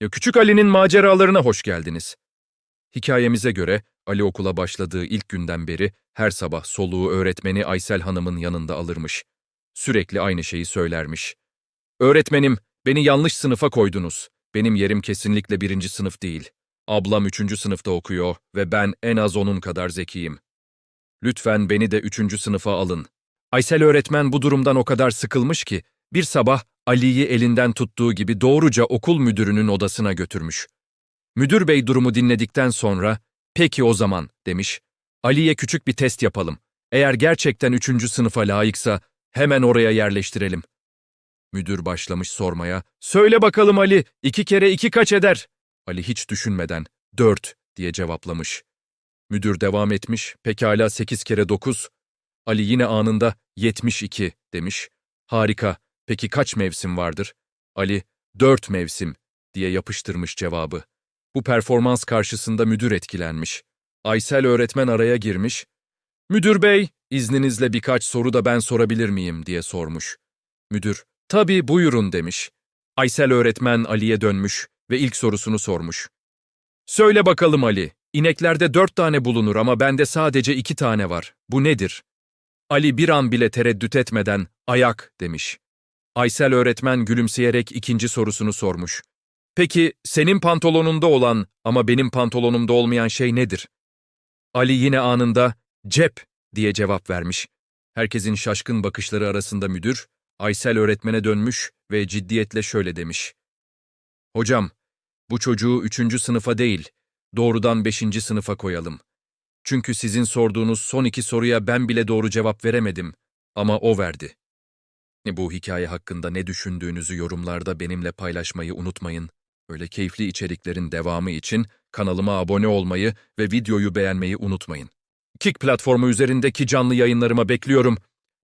Küçük Ali'nin maceralarına hoş geldiniz. Hikayemize göre Ali okula başladığı ilk günden beri her sabah soluğu öğretmeni Aysel Hanım'ın yanında alırmış. Sürekli aynı şeyi söylermiş. Öğretmenim, beni yanlış sınıfa koydunuz. Benim yerim kesinlikle birinci sınıf değil. Ablam üçüncü sınıfta okuyor ve ben en az onun kadar zekiyim. Lütfen beni de üçüncü sınıfa alın. Aysel öğretmen bu durumdan o kadar sıkılmış ki, bir sabah Ali'yi elinden tuttuğu gibi doğruca okul müdürünün odasına götürmüş. Müdür bey durumu dinledikten sonra, peki o zaman demiş, Ali'ye küçük bir test yapalım. Eğer gerçekten üçüncü sınıfa layıksa hemen oraya yerleştirelim. Müdür başlamış sormaya, söyle bakalım Ali, iki kere iki kaç eder? Ali hiç düşünmeden, dört diye cevaplamış. Müdür devam etmiş, pekala sekiz kere dokuz. Ali yine anında 72 demiş. Harika, peki kaç mevsim vardır? Ali, dört mevsim diye yapıştırmış cevabı. Bu performans karşısında müdür etkilenmiş. Aysel öğretmen araya girmiş. Müdür bey, izninizle birkaç soru da ben sorabilir miyim diye sormuş. Müdür, tabii buyurun demiş. Aysel öğretmen Ali'ye dönmüş ve ilk sorusunu sormuş. Söyle bakalım Ali, ineklerde dört tane bulunur ama bende sadece iki tane var. Bu nedir? Ali bir an bile tereddüt etmeden ayak demiş. Aysel öğretmen gülümseyerek ikinci sorusunu sormuş. Peki senin pantolonunda olan ama benim pantolonumda olmayan şey nedir? Ali yine anında cep diye cevap vermiş. Herkesin şaşkın bakışları arasında müdür, Aysel öğretmene dönmüş ve ciddiyetle şöyle demiş. Hocam, bu çocuğu üçüncü sınıfa değil, doğrudan beşinci sınıfa koyalım. Çünkü sizin sorduğunuz son iki soruya ben bile doğru cevap veremedim ama o verdi. Bu hikaye hakkında ne düşündüğünüzü yorumlarda benimle paylaşmayı unutmayın. Böyle keyifli içeriklerin devamı için kanalıma abone olmayı ve videoyu beğenmeyi unutmayın. Kick platformu üzerindeki canlı yayınlarıma bekliyorum.